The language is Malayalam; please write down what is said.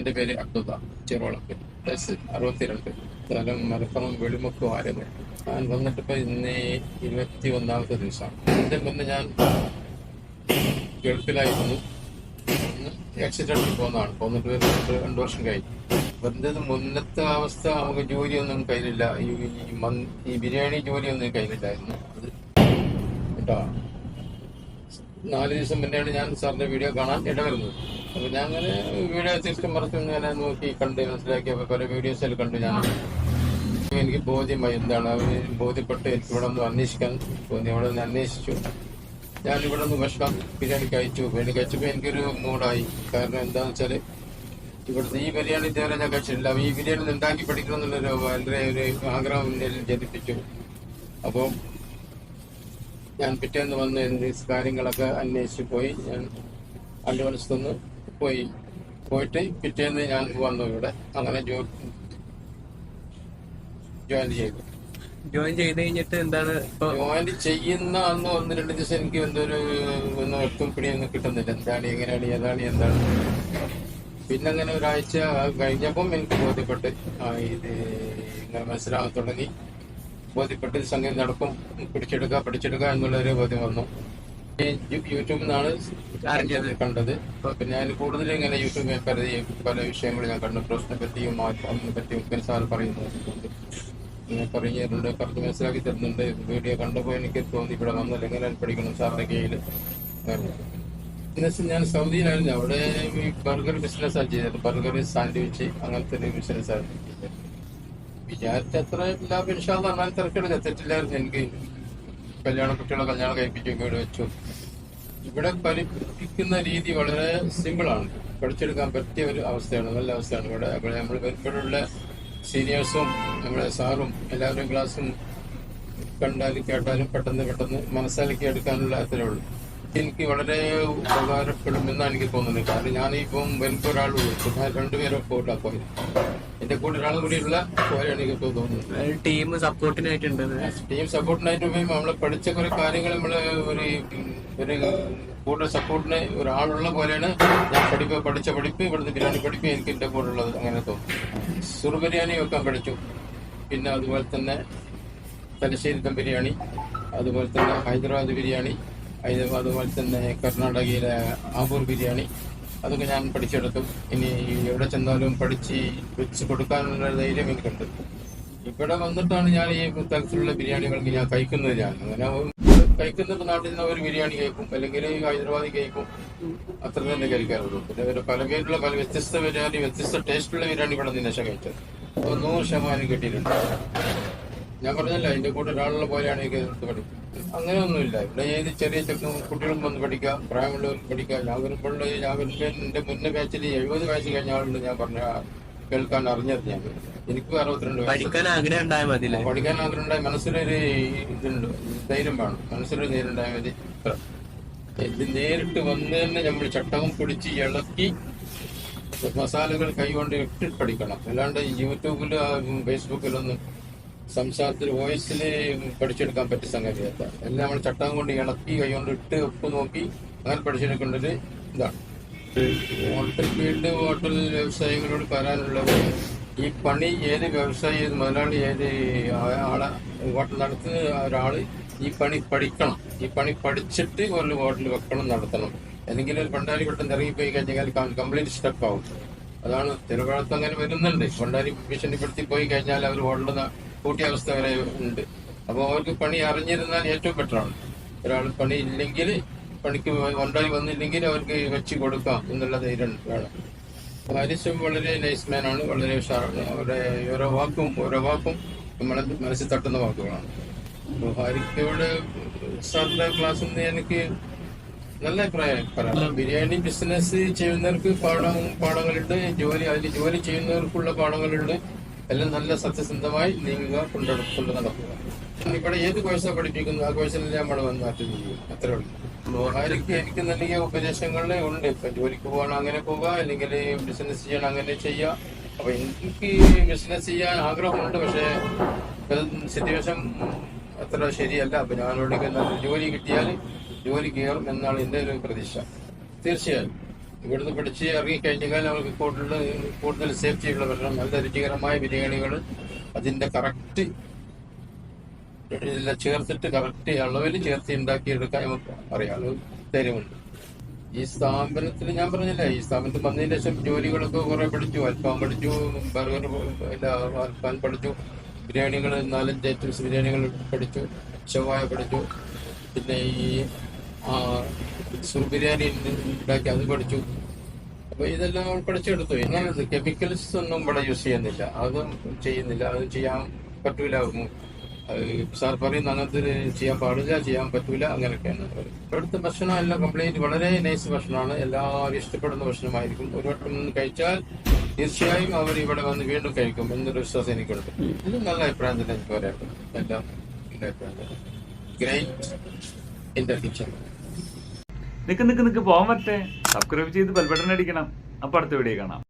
എന്റെ പേര് അബ്ദുള്ള ചെറുവളപ്പിൽ വയസ്സ് അറുപത്തിരണ്ട്. സ്ഥലം മലപ്പുറം വെളിമുക്ക് ആയിരുന്നു ഞാൻ വന്നിട്ടിപ്പോ ഇന്ന് ഇരുപത്തി ഒന്നാമത്തെ ദിവസമാണ് ഇതിന്റെ മുന്നേ ഞാൻ ഗൾഫിലായിരുന്നു. ആക്സിഡന്റിൽ പോകുന്നതാണ് പോന്നിട്ട് രണ്ട് വർഷം കഴിഞ്ഞു. വെറുതെ മുന്നത്തെ അവസ്ഥ നമുക്ക് ജോലിയൊന്നും കയ്യിലില്ല. ഈ ഈ ബിരിയാണി ജോലിയൊന്നും കയ്യിലില്ലായിരുന്നു. അത് കേട്ടോ നാല് ദിവസം മുന്നെയാണ് ഞാൻ സാറിന്റെ വീഡിയോ കാണാൻ ഇടവരുന്നത്. ഞാൻ അങ്ങനെ വീഡിയോ തിരിച്ചും മറിച്ചും ഇങ്ങനെ നോക്കി കണ്ട് മനസ്സിലാക്കിയപ്പോ പല വീഡിയോസിൽ കണ്ടു ഞാൻ. എനിക്ക് ബോധ്യമായി എന്താണ് അവർ ബോധ്യപ്പെട്ട് എനിക്ക് ഇവിടെ ഒന്ന് അന്വേഷിക്കാൻ തോന്നി. അവിടെ നിന്ന് അന്വേഷിച്ചു. ഞാൻ ഇവിടെ നിന്ന് ഭക്ഷണം ബിരിയാണി കഴിച്ചു. ബിരിയാണി കഴിച്ചപ്പോ എനിക്കൊരു മൂഡായി. കാരണം എന്താണെന്ന് വെച്ചാൽ ഇവിടുത്തെ ഈ ബിരിയാണി ഇതുവരെ ഞാൻ കഴിച്ചിട്ടില്ല. ഈ ബിരിയാണി ഉണ്ടാക്കി പഠിക്കണം എന്നുള്ളൊരു വളരെ ഒരു ആഗ്രഹം ജനിപ്പിച്ചു. അപ്പോൾ ഞാൻ പിറ്റേന്ന് വന്ന് കാര്യങ്ങളൊക്കെ അന്വേഷിച്ച് പോയി. ഞാൻ അണ്ടുവനത്തുനിന്ന് പോയി പോയിട്ട് പിറ്റേന്ന് ഞാൻ വന്നു ഇവിടെ അങ്ങനെ ജോയിൻ ചെയ്തു. ജോയിൻ ചെയ്ത് കഴിഞ്ഞിട്ട് എന്താണ് ജോയിൻ ചെയ്യുന്ന അന്ന് ഒന്ന് രണ്ട് ദിവസം എനിക്ക് എന്തൊരു ഒന്നും ഒട്ടും പിടിയൊന്നും കിട്ടുന്നില്ല. എന്താണ് എങ്ങനെയാണ് ഏതാണ് എന്താണ്. പിന്നെ അങ്ങനെ ഒരാഴ്ച കഴിഞ്ഞപ്പം എനിക്ക് ബോധ്യപ്പെട്ട് ഇത് ഇങ്ങനെ മനസ്സിലാകാൻ തുടങ്ങി. ബോധ്യപ്പെട്ട് സംഗീതം നടക്കും. പിടിച്ചെടുക്കുക പഠിച്ചെടുക്കുക എന്നുള്ളൊരു ബോധ്യം വന്നു. യൂട്യൂബിൽ നിന്നാണ് അറിഞ്ഞത്. കണ്ടത് പിന്നെ ഞാൻ കൂടുതൽ ഇങ്ങനെ യൂട്യൂബിൽ പല പല വിഷയങ്ങൾ ഞാൻ കണ്ടു. പ്രശ്നത്തെ പറ്റിയും മാറ്റത്തിനെ പറ്റിയും ഒക്കെ സാർ പറയുന്നുണ്ട് ഇങ്ങനെ പറയുന്നുണ്ട് പറഞ്ഞ് മനസ്സിലാക്കി തരുന്നുണ്ട്. വീഡിയോ കണ്ടപ്പോൾ എനിക്ക് തോന്നി ഇവിടെ നമ്മൾ എങ്ങനെ പഠിക്കണം സാറിന്റെ കീഴിൽ ബിസിനസ് ഞാൻ സൗദിയിലായിരുന്നു. അവിടെ ഈ ബർഗർ ബിസിനസ്സാണ് ചെയ്തത്. ബർഗർ സാൻഡ്വിച്ച് അങ്ങനത്തെ ഒരു ബിസിനസ്സാണ് വിചാരിച്ചത്ര ലാഭം ഇൻഷാല്ല അങ്ങനെ തിരക്കെടുക്ക തെറ്റില്ലായിരുന്നു എനിക്ക്. കല്യാണ കുട്ടികളെ കല്യാണം കഴിപ്പിച്ചു ഇവിടെ വെച്ചു. ഇവിടെ പഠിപ്പിക്കുന്ന രീതി വളരെ സിമ്പിളാണ്. പഠിച്ചെടുക്കാൻ പറ്റിയ ഒരു അവസ്ഥയാണ് നല്ല അവസ്ഥയാണ് ഇവിടെ. അപ്പോൾ നമ്മൾ ഇവിടെയുള്ള സീനിയേഴ്സും നമ്മുടെ സാറും എല്ലാവരും ക്ലാസ്സും കണ്ടാലും കേട്ടാലും പെട്ടെന്ന് പെട്ടെന്ന് മനസ്സിലാക്കി എടുക്കാനുള്ള അത്രേ ഉള്ളൂ. എനിക്ക് വളരെ ഉപകാരപ്പെടുമെന്നാണ് എനിക്ക് തോന്നുന്നത്. കാരണം ഞാനിപ്പം വലിയ ഒരാൾ രണ്ടുപേരൊക്കെ രണ്ടുപേരും പോയി എന്റെ കൂടെ ഒരാളും കൂടിയുള്ള പോലെയാണ് എനിക്ക് തോന്നുന്നത്. ടീം സപ്പോർട്ടിനായിട്ടുണ്ട് ടീം സപ്പോർട്ടിനായിട്ട് നമ്മൾ പഠിച്ച കുറെ കാര്യങ്ങൾ നമ്മൾ ഒരു ഒരു കൂടുതൽ സപ്പോർട്ടിന് ഒരാളുള്ള പോലെയാണ് ഞാൻ പഠിപ്പ് പഠിച്ച പഠിപ്പ് ഇവിടുന്ന് ബിരിയാണി പഠിപ്പ് എനിക്ക് എന്റെ കൂടെ ഉള്ളത് അങ്ങനെ തോന്നും സുറു ബിരിയാണി വെക്കാൻ പഠിച്ചു. പിന്നെ അതുപോലെ തന്നെ തലശ്ശേരി ദം ബിരിയാണി അതുപോലെ തന്നെ ഹൈദരാബാദ് ബിരിയാണി ഹൈദരാബാദ് അതുപോലെ തന്നെ കർണാടകയിലെ ആബൂർ ബിരിയാണി അതൊക്കെ ഞാൻ പഠിച്ചെടുത്തു. ഇനി എവിടെ ചെന്നാലും പഠിച്ച് വെച്ച് കൊടുക്കാനുള്ള ധൈര്യം എനിക്കുണ്ട്. ഇവിടെ വന്നിട്ടാണ് ഞാൻ ഈ തരത്തിലുള്ള ബിരിയാണികൾക്ക് ഞാൻ കഴിക്കുന്നത് ഞാൻ. അങ്ങനെ കഴിക്കുന്നത് നാട്ടിൽ നിന്ന് ഒരു ബിരിയാണി കഴിക്കും അല്ലെങ്കിൽ ഹൈദരാബാദി കഴിക്കും. അത്ര തന്നെ കഴിക്കാറുള്ളൂ. പിന്നെ ഒരു പല പേരുള്ള പല വ്യത്യസ്ത ബിരിയാണി വ്യത്യസ്ത ടേസ്റ്റുള്ള ബിരിയാണി ഇവിടെ നിന്ന് കഴിച്ചത്. അപ്പൊ നൂറ് ശതമാനം കിട്ടിയിട്ടുണ്ട്. ഞാൻ പറഞ്ഞല്ല അതിന്റെ കൂടെ ഒരാളുള്ള പോലെയാണ് എനിക്ക് എടുത്ത് പഠിക്കുന്നത് അങ്ങനെയൊന്നുമില്ല. ഇവിടെ ഏത് ചെറിയ ചെറുക്കും കുട്ടികളും വന്ന് പഠിക്കാം പ്രായമുള്ളവർക്ക് പഠിക്കാം. ഞാൻ വരുമ്പോഴുള്ള ഞാൻ വരുമ്പോൾ മുന്നേ ബാച്ചിൽ എഴുപത് വയസ്സ് കഴിഞ്ഞ ആളുണ്ട് ഞാൻ പറഞ്ഞ കേൾക്കാൻ അറിഞ്ഞത് ഞാൻ. എനിക്കും അറുപത്തിരണ്ട് പഠിക്കാൻ ആഗ്രഹം ഉണ്ടായാൽ പഠിക്കാൻ ആഗ്രഹമുണ്ടായി മനസ്സിലൊരു ഇതുണ്ട്. ധൈര്യം വേണം. മനസ്സിലൊരു ധൈര്യം ഉണ്ടായാൽ മതി. ഇത് നേരിട്ട് വന്ന് തന്നെ നമ്മൾ ചട്ടകം പിടിച്ച് ഇളക്കി മസാലകൾ കൈകൊണ്ട് ഇട്ട് പഠിക്കണം. അല്ലാണ്ട് യൂട്യൂബിലും ഫേസ്ബുക്കിലൊന്നും സംസാരത്തിൽ വോയിസിൽ പഠിച്ചെടുക്കാൻ പറ്റിയ സംഗതിയല്ല എല്ലാം നമ്മൾ ചട്ടം കൊണ്ട് ഇളക്കി കൈകൊണ്ട് ഇട്ട് ഉപ്പ് നോക്കി അങ്ങനെ പഠിച്ചെടുക്കേണ്ടത് ഇതാണ്. ഹോട്ടൽ ഫീൽഡ് ഹോട്ടൽ വ്യവസായങ്ങളോട് പറയാനുള്ളത് ഈ പണി ഏത് വ്യവസായി മുതലാളി ഏത് ആളെ ഹോട്ടൽ നടത്തുന്ന ഒരാൾ ഈ പണി പഠിക്കണം. ഈ പണി പഠിച്ചിട്ട് ഒരു ഹോട്ടൽ വെക്കണം നടത്തണം. അല്ലെങ്കിൽ ഒരു പണ്ടാരി പെട്ടെന്ന് ഇറങ്ങിപ്പോയി കഴിഞ്ഞാൽ കംപ്ലീറ്റ് സ്റ്റെപ്പ് ആവും. അതാണ് തിരുവനന്തപുരത്ത് അങ്ങനെ വരുന്നുണ്ട്. പണ്ടാരി ഭീഷണിപ്പെടുത്തി പോയി കഴിഞ്ഞാൽ അവർ ഹോട്ടലിൽ കൂട്ടിയ അവസ്ഥ വരെ ഉണ്ട്. അപ്പോൾ അവർക്ക് പണി അറിഞ്ഞിരുന്നാൽ ഏറ്റവും ബെറ്ററാണ് ഒരാൾ പണി ഇല്ലെങ്കിൽ പണിക്ക് ഉണ്ടായി വന്നില്ലെങ്കിൽ അവർക്ക് വെച്ച് കൊടുക്കാം എന്നുള്ള ധൈര്യം വേണം. ഹാരിസും വളരെ നൈസ് മാൻ ആണ്. വളരെ ഉഷാറാണ് അവരുടെ ഓരോ വാക്കും ഓരോ വാക്കും നമ്മളെ മനസ്സിൽ തട്ടുന്ന വാക്കുകളാണ്. അപ്പോൾ ഹാരിക്കയോട് സാറിന്റെ ക്ലാസ്സിൽ നിന്ന് എനിക്ക് നല്ല അഭിപ്രായം പറയാം. ബിരിയാണി ബിസിനസ് ചെയ്യുന്നവർക്ക് പാഠം പാഠങ്ങളുണ്ട്. ജോലി അതിൽ ജോലി ചെയ്യുന്നവർക്കുള്ള പാഠങ്ങളുണ്ട്. എല്ലാം നല്ല സത്യസന്ധമായി നീങ്ങുക കൊണ്ടു നടക്കുക. ഇവിടെ ഏത് കോഴ്സാണ് പഠിപ്പിക്കുന്നത്? ആ കോഴ്സിനെല്ലാം നമ്മൾ വന്ന് അറ്റൻഡ് ചെയ്യും. അത്രേ ഉള്ളൂ. ആർക്ക് എനിക്ക് നൽകിയ ഉപദേശങ്ങളെ ഉണ്ട്. ഇപ്പൊ ജോലിക്ക് പോകണം അങ്ങനെ പോവുക. അല്ലെങ്കിൽ ബിസിനസ് ചെയ്യണം അങ്ങനെ ചെയ്യുക അപ്പൊ എനിക്ക് ബിസിനസ് ചെയ്യാൻ ആഗ്രഹമുണ്ട്. പക്ഷേ സിറ്റുവേഷൻ അത്ര ശരിയല്ല. അപ്പൊ ഞാനോട് ജോലി കിട്ടിയാൽ ജോലി കയറും എന്നാണ് എന്റെ ഒരു പ്രതീക്ഷ. തീർച്ചയായും. ഇവിടുന്ന് പഠിച്ച് ഇറങ്ങിക്കഴിഞ്ഞാൽ നമുക്ക് കൂടുതൽ കൂടുതൽ സേഫ്റ്റിയുള്ള ഭക്ഷണം നല്ല രുചികരമായ ബിരിയാണികൾ അതിന്റെ കറക്റ്റ് ഇതെല്ലാം ചേർത്തിട്ട് കറക്റ്റ് അളവിൽ ചേർത്ത് ഉണ്ടാക്കിയെടുക്കാൻ നമുക്ക് അറിയാം അത് തരുമുണ്ട് ഈ സ്ഥാപനത്തിൽ ഞാൻ പറഞ്ഞില്ല ഈ സ്ഥാപനത്തിൽ വന്നതിന് ശേഷം ജോലികളൊക്കെ കുറെ പഠിച്ചു. അൽഫാം പഠിച്ചു ബർഗർ അൽഫാം പഠിച്ചു ബിരിയാണികൾ നാലഞ്ച് ഐറ്റംസ് ബിരിയാണികൾ പഠിച്ചു ഷവായ പഠിച്ചു. പിന്നെ ഈ സുർ ബിരിയാണി ഉണ്ടാക്കി അത് പഠിച്ചു. അപ്പൊ ഇതെല്ലാം പഠിച്ചെടുത്തു. എന്നാൽ കെമിക്കൽസ് ഒന്നും ഇവിടെ യൂസ് ചെയ്യുന്നില്ല. അതും ചെയ്യുന്നില്ല. അത് ചെയ്യാൻ പറ്റൂല. സാർ പറയുന്ന അങ്ങനത്തെ ചെയ്യാൻ പാടില്ല ചെയ്യാൻ പറ്റൂല. അങ്ങനെയൊക്കെയാണ്. ഇവിടുത്തെ ഭക്ഷണം എല്ലാം കംപ്ലീറ്റ് വളരെ നൈസ് ഭക്ഷണമാണ്. എല്ലാവരും ഇഷ്ടപ്പെടുന്ന ഭക്ഷണമായിരിക്കും. ഒരു വട്ടം കഴിച്ചാൽ തീർച്ചയായും അവർ ഇവിടെ വന്ന് വീണ്ടും കഴിക്കും എന്നൊരു വിശ്വാസം എനിക്കുണ്ട്. ഇത് നല്ല അഭിപ്രായം തന്നെ എനിക്ക് പറയാം എല്ലാം നല്ല അഭിപ്രായം ഗ്രേറ്റ് ദ കിച്ചൺ നിക്ക് നിക്ക് നിക്ക് പോകാൻ പറ്റേ. സബ്സ്ക്രൈബ് ചെയ്ത് ബെൽബട്ടൺ അടിക്കണം. അപ്പൊ അടുത്ത വീഡിയോ കാണാം.